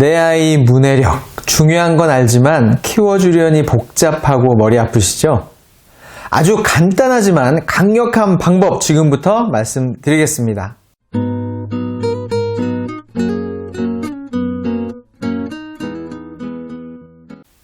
내 아이 문해력. 중요한 건 알지만 키워주려니 복잡하고 머리 아프시죠? 아주 간단하지만 강력한 방법 지금부터 말씀드리겠습니다.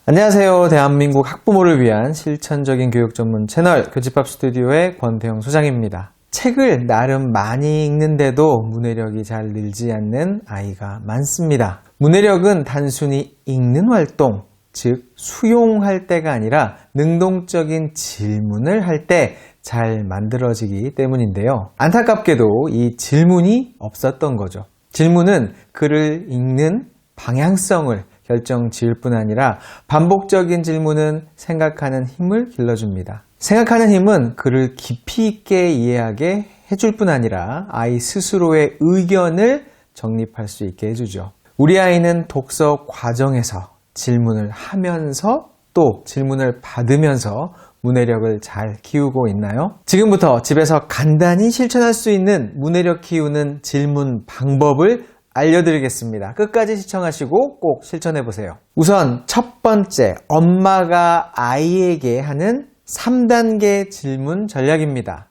안녕하세요. 대한민국 학부모를 위한 실천적인 교육 전문 채널 교집합 스튜디오의 권태영 소장입니다. 책을 나름 많이 읽는데도 문해력이 잘 늘지 않는 아이가 많습니다. 문해력은 단순히 읽는 활동, 즉 수용할 때가 아니라 능동적인 질문을 할 때 잘 만들어지기 때문인데요. 안타깝게도 이 질문이 없었던 거죠. 질문은 글을 읽는 방향성을 결정 지을 뿐 아니라 반복적인 질문은 생각하는 힘을 길러줍니다. 생각하는 힘은 글을 깊이 있게 이해하게 해줄 뿐 아니라 아이 스스로의 의견을 정립할 수 있게 해주죠. 우리 아이는 독서 과정에서 질문을 하면서 또 질문을 받으면서 문해력을 잘 키우고 있나요? 지금부터 집에서 간단히 실천할 수 있는 문해력 키우는 질문 방법을 알려드리겠습니다. 끝까지 시청하시고 꼭 실천해 보세요. 우선 첫 번째, 엄마가 아이에게 하는 3단계 질문 전략입니다.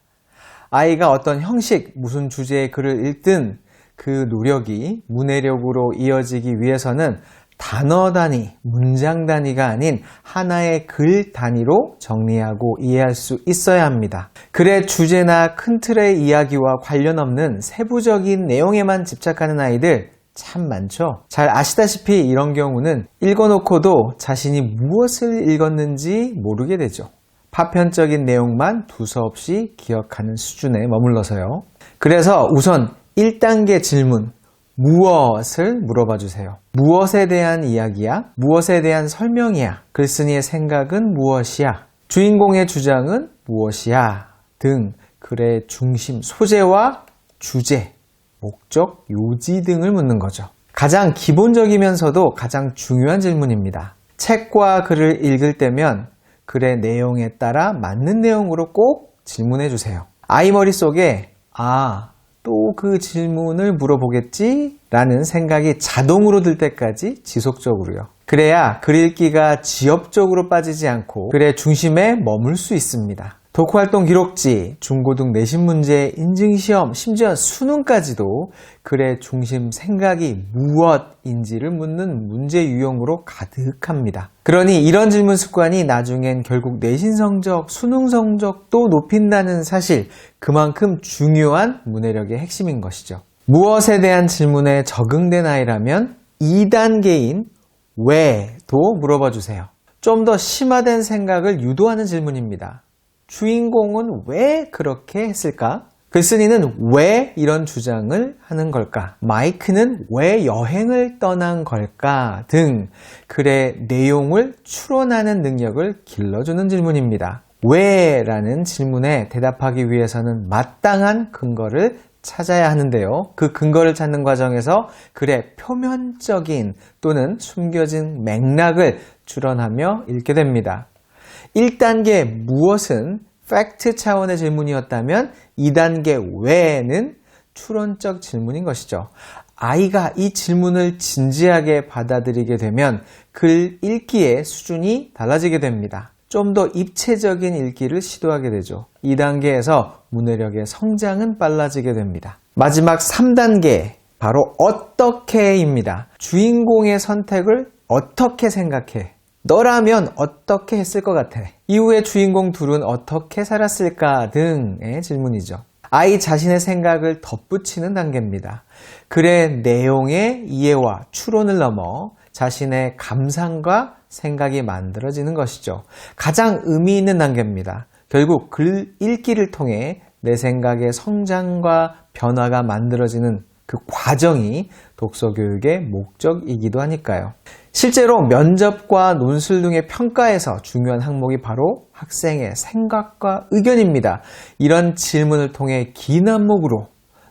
아이가 어떤 형식, 무슨 주제의 글을 읽든 그 노력이 문해력으로 이어지기 위해서는 단어 단위, 문장 단위가 아닌 하나의 글 단위로 정리하고 이해할 수 있어야 합니다. 글의 주제나 큰 틀의 이야기와 관련 없는 세부적인 내용에만 집착하는 아이들 참 많죠? 잘 아시다시피 이런 경우는 읽어놓고도 자신이 무엇을 읽었는지 모르게 되죠. 파편적인 내용만 두서없이 기억하는 수준에 머물러서요. 그래서 우선 1단계 질문, 무엇을 물어봐 주세요. 무엇에 대한 이야기야? 무엇에 대한 설명이야? 글쓴이의 생각은 무엇이야? 주인공의 주장은 무엇이야? 등 글의 중심, 소재와 주제, 목적, 요지 등을 묻는 거죠. 가장 기본적이면서도 가장 중요한 질문입니다. 책과 글을 읽을 때면 글의 내용에 따라 맞는 내용으로 꼭 질문해 주세요. 아이 머릿속에 아, 또 그 질문을 물어보겠지? 라는 생각이 자동으로 들 때까지 지속적으로요. 그래야 글 읽기가 지엽적으로 빠지지 않고 글의 중심에 머물 수 있습니다. 독후활동 기록지, 중고등 내신 문제, 인증시험, 심지어 수능까지도 글의 중심 생각이 무엇인지를 묻는 문제 유형으로 가득합니다. 그러니 이런 질문 습관이 나중엔 결국 내신 성적, 수능 성적도 높인다는 사실, 그만큼 중요한 문해력의 핵심인 것이죠. 무엇에 대한 질문에 적응된 아이라면 2단계인 왜도 물어봐 주세요. 좀 더 심화된 생각을 유도하는 질문입니다. 주인공은 왜 그렇게 했을까? 글쓴이는 왜 이런 주장을 하는 걸까? 마이크는 왜 여행을 떠난 걸까? 등 글의 내용을 추론하는 능력을 길러주는 질문입니다. 왜? 라는 질문에 대답하기 위해서는 마땅한 근거를 찾아야 하는데요. 그 근거를 찾는 과정에서 글의 표면적인 또는 숨겨진 맥락을 추론하며 읽게 됩니다. 1단계 무엇은 팩트 차원의 질문이었다면 2단계 왜는 추론적 질문인 것이죠. 아이가 이 질문을 진지하게 받아들이게 되면 글 읽기의 수준이 달라지게 됩니다. 좀 더 입체적인 읽기를 시도하게 되죠. 2단계에서 문해력의 성장은 빨라지게 됩니다. 마지막 3단계, 바로 어떻게입니다. 주인공의 선택을 어떻게 생각해? 너라면 어떻게 했을 것 같아? 이후에 주인공 둘은 어떻게 살았을까 등의 질문이죠. 아이 자신의 생각을 덧붙이는 단계입니다. 글의 내용의 이해와 추론을 넘어 자신의 감상과 생각이 만들어지는 것이죠. 가장 의미 있는 단계입니다. 결국 글 읽기를 통해 내 생각의 성장과 변화가 만들어지는 그 과정이 독서 교육의 목적이기도 하니까요. 실제로 면접과 논술 등의 평가에서 중요한 항목이 바로 학생의 생각과 의견입니다. 이런 질문을 통해 긴 항목으로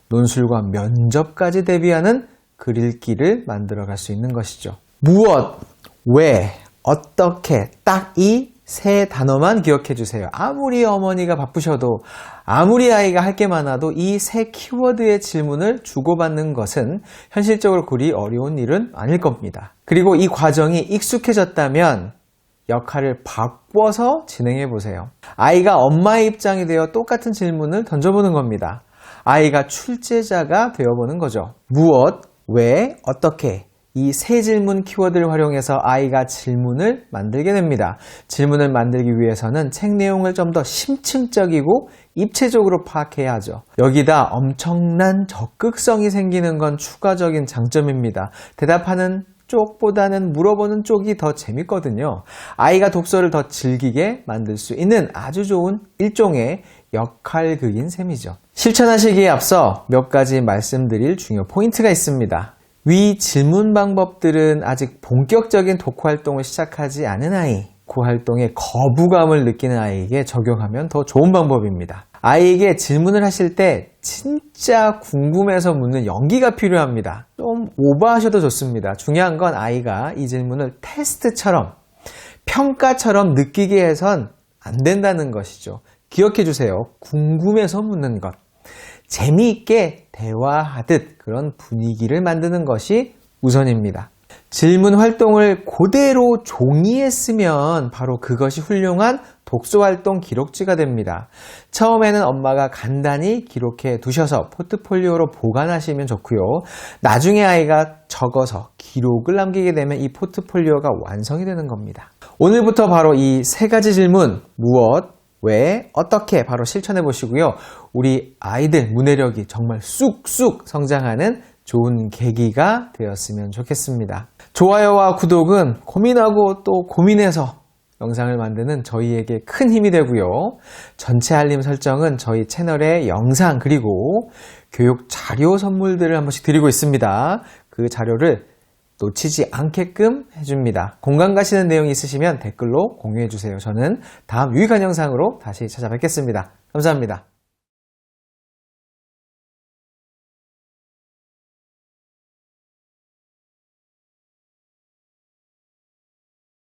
논술과 면접까지 대비하는 글 읽기를 만들어 갈 수 있는 것이죠. 무엇, 왜, 어떻게 딱 이 세 단어만 기억해 주세요. 아무리 어머니가 바쁘셔도, 아무리 아이가 할 게 많아도 이 세 키워드의 질문을 주고받는 것은 현실적으로 그리 어려운 일은 아닐 겁니다. 그리고 이 과정이 익숙해졌다면 역할을 바꿔서 진행해 보세요. 아이가 엄마의 입장이 되어 똑같은 질문을 던져보는 겁니다. 아이가 출제자가 되어보는 거죠. 무엇, 왜, 어떻게 이 세 질문 키워드를 활용해서 아이가 질문을 만들게 됩니다. 질문을 만들기 위해서는 책 내용을 좀 더 심층적이고 입체적으로 파악해야 하죠. 여기다 엄청난 적극성이 생기는 건 추가적인 장점입니다. 대답하는 쪽보다는 물어보는 쪽이 더 재밌거든요. 아이가 독서를 더 즐기게 만들 수 있는 아주 좋은 일종의 역할극인 셈이죠. 실천하시기에 앞서 몇 가지 말씀드릴 중요 포인트가 있습니다. 위 질문 방법들은 아직 본격적인 독후 활동을 시작하지 않은 아이, 그 활동에 거부감을 느끼는 아이에게 적용하면 더 좋은 방법입니다. 아이에게 질문을 하실 때 진짜 궁금해서 묻는 연기가 필요합니다. 좀 오버하셔도 좋습니다. 중요한 건 아이가 이 질문을 테스트처럼 평가처럼 느끼게 해선 안 된다는 것이죠. 기억해 주세요. 궁금해서 묻는 것. 재미있게 대화하듯 그런 분위기를 만드는 것이 우선입니다. 질문 활동을 그대로 종이에 쓰면 바로 그것이 훌륭한 독서 활동 기록지가 됩니다. 처음에는 엄마가 간단히 기록해 두셔서 포트폴리오로 보관하시면 좋고요. 나중에 아이가 적어서 기록을 남기게 되면 이 포트폴리오가 완성이 되는 겁니다. 오늘부터 바로 이 세 가지 질문 무엇, 왜, 어떻게 바로 실천해 보시고요. 우리 아이들 문해력이 정말 쑥쑥 성장하는 좋은 계기가 되었으면 좋겠습니다. 좋아요와 구독은 고민하고 또 고민해서 영상을 만드는 저희에게 큰 힘이 되고요. 전체 알림 설정은 저희 채널의 영상 그리고 교육 자료 선물들을 한 번씩 드리고 있습니다. 그 자료를 놓치지 않게끔 해줍니다. 공감 가시는 내용이 있으시면 댓글로 공유해 주세요. 저는 다음 유익한 영상으로 다시 찾아뵙겠습니다. 감사합니다.